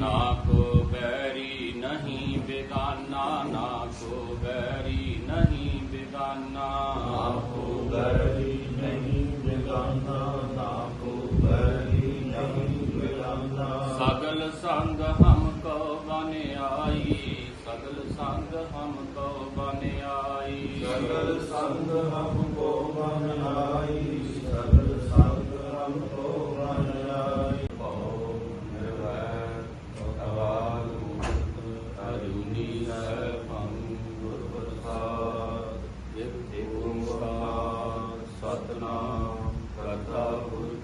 ਨਾ ਕੋ ਬੈਰੀ ਨਹੀਂ ਬੇਗਾਨਾ ਨਾ ਕੋ ਬੈਰੀ ਨਹੀਂ ਬੇਗਾਨਾ ਬੈਰੀ ਨਹੀਂ ਬਿਗਾਨਾ ਨਾ ਕੋ ਬੈਰੀ ਨਹੀਂ ਬਿਗਾਨਾ ਸਗਲ ਸੰਗ ਹਮ ਕੋ ਬਨ ਆਈ ਸਗਲ ਸੰਗ ਹਮ ਕੋ ਬਨ ਆਈ ਸਗਲ ਸੰਗ ਹਮ ਸਤਨਾਮ ਕਰਤਾ ਪੁਰਖ